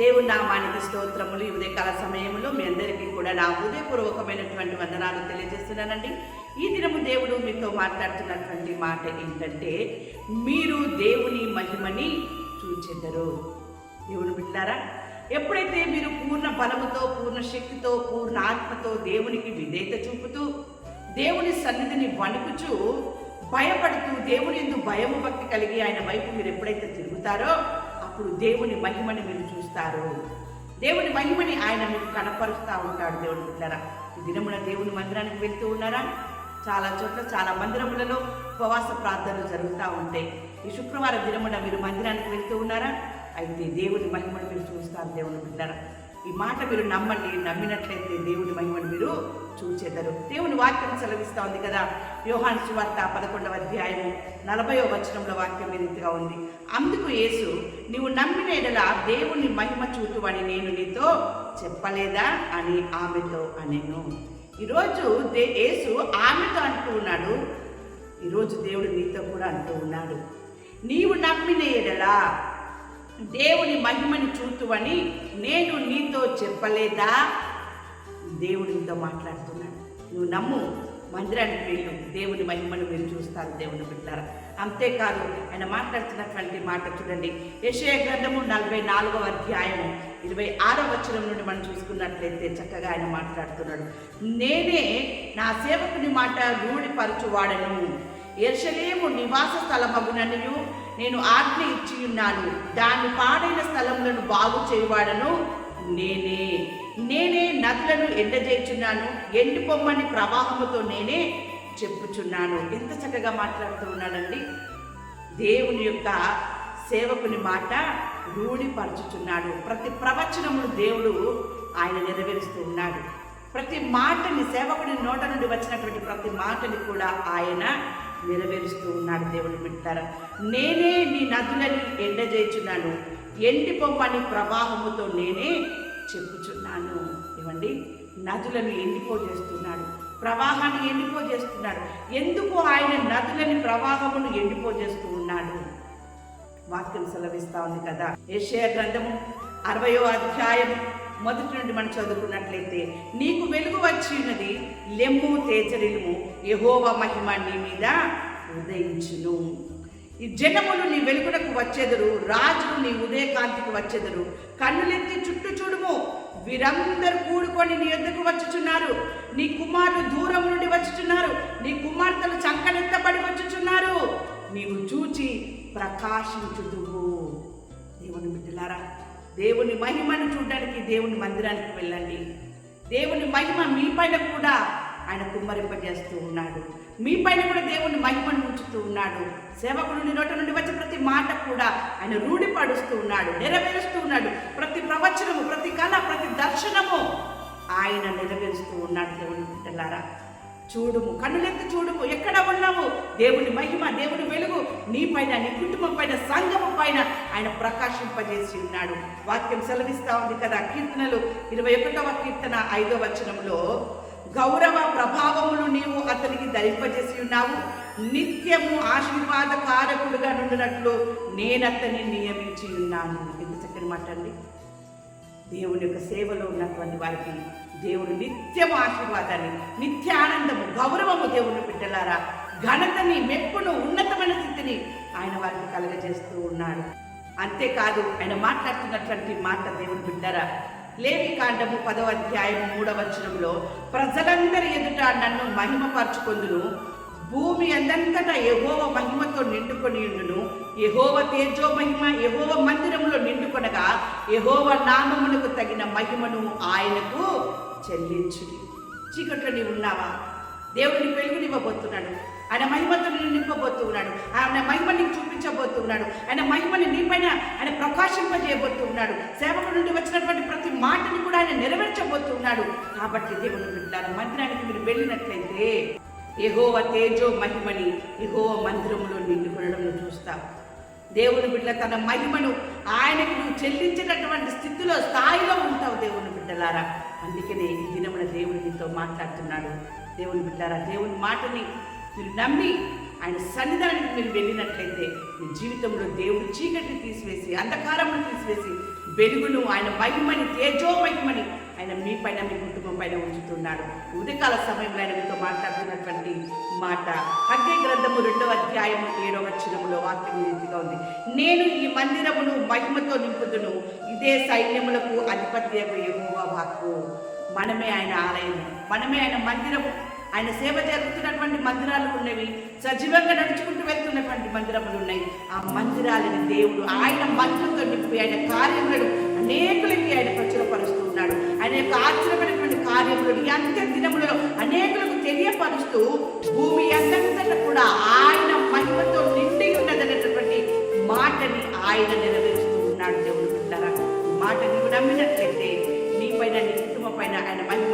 దేవుని నామానికి స్తోత్రములు. ఈ ఉదయకాల సమయంలో మీ అందరికీ కూడా నా హృదయపూర్వకమైనటువంటి వందనాలు తెలియజేస్తున్నానండి. ఈ దినము దేవుడు మీతో మాట్లాడుతున్నటువంటి మాట ఏంటంటే మీరు దేవుని మహిమని చూచెదరు. దేవుని బిడ్డారా ఎప్పుడైతే మీరు పూర్ణ బలముతో పూర్ణ శక్తితో పూర్ణ ఆత్మతో దేవునికి విధేయత చూపుతూ దేవుని సన్నిధిని వణుకుచూ భయపడుతూ దేవుని ఎందు భయము భక్తి కలిగి ఆయన వైపు మీరు ఎప్పుడైతే తిరుగుతారో అప్పుడు దేవుని మహిమని మీరు చూస్తారు దేవుని మహిమని ఆయన మీకు కనపరుస్తూ ఉంటాడు దేవుని బిడ్డరా. ఈ దినమున దేవుని మందిరానికి వెళ్తూ ఉన్నారా? చాలా చోట్ల చాలా మందిరములలో ఉపవాస ప్రార్థనలు జరుగుతూ ఉంటాయి ఈ శుక్రవారం దినమున మీరు మందిరానికి వెళ్తూ ఉన్నారా? అయితే దేవుని మహిమను మీరు చూస్తారు దేవుని బిడ్డరా. ఈ మాట మీరు నమ్మండి నమ్మినట్లయితే దేవుని మహిమను మీరు చూచెదరు. దేవుని వాక్యం సెలవిస్తూ ఉంది కదా యోహాను సువార్త పదకొండవ అధ్యాయము నలభైవ వచనంలో వాక్యం ఈ రీతిగా ఉంది. అందుకు యేసు నీవు నమ్మిన ఎడల దేవుని మహిమ చూతువని నేను నీతో చెప్పలేదా అని ఆమెతో అనేను. ఈరోజు దే యేసు ఆమెతో అంటూ ఉన్నాడు ఈరోజు దేవుడు నీతో కూడా అంటూ ఉన్నాడు. నీవు నమ్మిన ఎడలా దేవుని మహిమని చూతువని నేను నీతో చెప్పలేదా? దేవుడు నీతో మాట్లాడుతున్నాడు. నువ్వు నమ్ము మందిరానికి వెళ్ళు. దేవుని మహిమను మీరు చూస్తారు దేవుని బిడ్డారా. అంతేకాదు ఆయన మాట్లాడుతున్నటువంటి మాట చూడండి. యశయ గ్రంథము నలభై నాలుగవ అధ్యాయము ఇరవై ఆరో వచనం నుండి మనం చూసుకున్నట్లయితే చక్కగా ఆయన మాట్లాడుతున్నాడు. నేనే నా సేవకుని మాట రూఢిపరచువాడను. ఎర్షలేము నివాస స్థలమగుననియు. నేను ఆజ్ఞ ఇచ్చి ఉన్నాను దాన్ని పాడైన స్థలములను బాగు చేయవాడను నేనే. నేనే నదులను ఎండజేయుచున్నాను. ఎండి పొమ్మని ప్రవాహముతో నేనే చెప్పుచున్నాను. ఎంత చక్కగా మాట్లాడుతూ ఉన్నాడండి దేవుని యొక్క సేవకుని మాట రూఢిపరచుచున్నాడు. ప్రతి ప్రవచనమును దేవుడు ఆయన నెరవేరుస్తూ ఉన్నాడు. ప్రతి మాటని సేవకుని నోట నుండి వచ్చినటువంటి ప్రతి మాటని కూడా ఆయన నెరవేరుస్తూ ఉన్నాడు దేవుని బిడ్డారా. నేనే నీ నదులని ఎండజేయుచున్నాను. ఎండి పొమ్మని ప్రవాహముతో నేనే చెప్పుచున్నాను. ఇవ్వండి నదులను ఎండిపోజేస్తున్నాడు. ప్రవాహాన్ని ఎండిపోజేస్తున్నాడు. ఎందుకు ఆయన నదులని ప్రవాహమును ఎండిపోజేస్తూ ఉన్నాడు? వాక్యం సెలవిస్తా ఉంది కదా. ఏషియా గ్రంథము అరవయో అధ్యాయం మొదటి నుండి మనం చదువుకున్నట్లయితే నీకు వెలుగు వచ్చినది లెమ్ము తేజరిలుము యహోవ మహిమ నీ మీద ఉదయించును. ఈ జనములు నీ వెలుగునకు వచ్చెదరు రాజులు నీ ఉదయకాంతికి వచ్చెదరు. కన్నులెత్తి చుట్టూ చూడుము. వీరందరూ కూడుకొని నీ ఎద్దకు వచ్చుచున్నారు. నీ కుమారులు దూరం నుండి వచ్చుచున్నారు. నీ కుమార్తెలు చంకనెత్తబడి వచ్చుచున్నారు. నీవు చూచి ప్రకాశించుదువు. దేవుని బిడ్డలారా దేవుని మహిమను చూడడానికి దేవుని మందిరానికి వెళ్ళండి. దేవుని మహిమ మీ పైన కూడా ఆయన కుమ్మరింపజేస్తూ ఉన్నాడు. మీ పైన కూడా దేవుని మహిమను ఉంచుతూ ఉన్నాడు. సేవకుడు నోట నుండి వచ్చే ప్రతి మాట కూడా ఆయన రూఢిపడుస్తూ ఉన్నాడు నెరవేరుస్తూ ఉన్నాడు. ప్రతి ప్రవచనము ప్రతి కళ ప్రతి దర్శనము ఆయన నెరవేరుస్తూ ఉన్నాడు దేవుని బిడ్డలారా. చూడుము కన్నులెత్తి చూడుము ఎక్కడ ఉన్నావు? దేవుని మహిమ దేవుని వెలుగు నీ పైన నీ కుటుంబం పైన సంఘము పైన ఆయన ప్రకాశింపజేసి ఉన్నాడు. వాక్యం సెలవిస్తా ఉంది కదా కీర్తనలు. ఇరవై ఒకటవ కీర్తన ఐదవ వచనంలో గౌరవ ప్రభావములు నీవు అతనికి ధరింపజేసి ఉన్నావు. నిత్యము ఆశీర్వాద కారకుడుగా నుండినట్లు అతన్ని నియమించి ఉన్నాను. ఎందుకు చక్కని మాట అండి. దేవుని యొక్క సేవలో ఉన్నటువంటి వారికి దేవుడు నిత్యము ఆశీర్వాదాన్ని నిత్య ఆనందము గౌరవము దేవుని బిడ్డలారా. ఘనతని మెప్పును ఉన్నతమైన స్థితిని ఆయన వారికి కలగజేస్తూ ఉన్నాడు. అంతేకాదు ఆయన మాట్లాడుతున్నటువంటి మాట దేవుని బిడ్డరా లేవి కాండము పదవ అధ్యాయం మూడవచనంలో ప్రజలందరి ఎదుట నన్ను మహిమపరచుకొందును. భూమి అందంతటా ఎహోవ మహిమతో నిండుకొని ఉండును. ఎహోవ తేజో మహిమ ఎహోవ మందిరములో నిండుకొనగా ఎహోవ నామమునకు తగిన మహిమను ఆయనకు చెల్లించుడి. చీకట్లో నీవు ఉన్నావా? దేవుడిని వెలుగునివ్వబోతున్నాడు. ఆయన మహిమతో నిన్ను నింపబోతున్నాడు. ఆయన మహిమ నీకు చూపించబోతున్నాడు. ఆయన మహిమని నీపైన ఆయన ప్రకాశింపజేయబోతున్నాడు. సేవకు నుండి వచ్చినటువంటి ప్రతి మాటని కూడా ఆయన నెరవేర్చబోతున్నాడు. కాబట్టి దేవుని బిడ్డారు మందిరానికి మీరు వెళ్ళినట్లయితే ఎహోవ తేజో మహిమని ఎహోవ మందిరంలో నిండుకొనడం చూస్తాం. దేవుని బిడ్డ తన మహిమను ఆయనకు నువ్వు చెల్లించినటువంటి స్థితిలో స్థాయిలో ఉంటావు దేవుని బిడ్డలారా. అందుకనే ఈ దినమున దేవుని నీతో మాట్లాడుతున్నాడు. దేవుని బిడ్డారా దేవుని మాటని మీరు నమ్మి ఆయన సన్నిధానానికి మీరు వెళ్ళినట్లయితే మీ జీవితంలో దేవుడు చీకటిని తీసివేసి అంధకారమును తీసివేసి వెలుగును ఆయన మహిమని తేజో మహిమని ఆయన మీ పైన మీ కుటుంబం పైన ఉంచుతున్నాడు. ఉదయకాల సమయంలో ఆయన మీతో మాట్లాడుతున్నటువంటి మాట. అగ్ని గ్రంథము రెండవ అధ్యాయము ఏడవ వచ్చిన వాక్యం ఈ రీతిగా ఉంది. నేను ఈ మందిరమును మహిమతో నింపుదును. ఇదే సైన్యములకు అధిపతి ఎక్కువ వాక్కు. మనమే ఆయన ఆలయం మనమే ఆయన మందిరము. ఆయన సేవ జరుగుతున్నటువంటి మందిరాలు ఉన్నవి. సజీవంగా నడుచుకుంటూ వెళ్తున్నటువంటి మందిరములు ఉన్నాయి. ఆ మందిరాలని దేవుడు ఆయన మందిరంతో నింపి ఆయన కార్యములను అనేకులకి ఆయన ప్రచురపరుస్తూ ఉన్నాడు. ఆయన యొక్క ఆశ్చర్యమైనటువంటి కార్యములను ఈ అంత్య దినములలో అనేకులకు తెలియపరుస్తూ భూమి అంతటా కూడా ఆయన మహిమతో నిండి ఉన్నదనేటటువంటి మాటని ఆయన నెరవేరుస్తూ ఉన్నాడు దేవుడు బిడ్డలారా. ఈ మాట నమ్మినట్లయితే నీ పైన నీ కుటుంబం పైన ఆయన మహిమ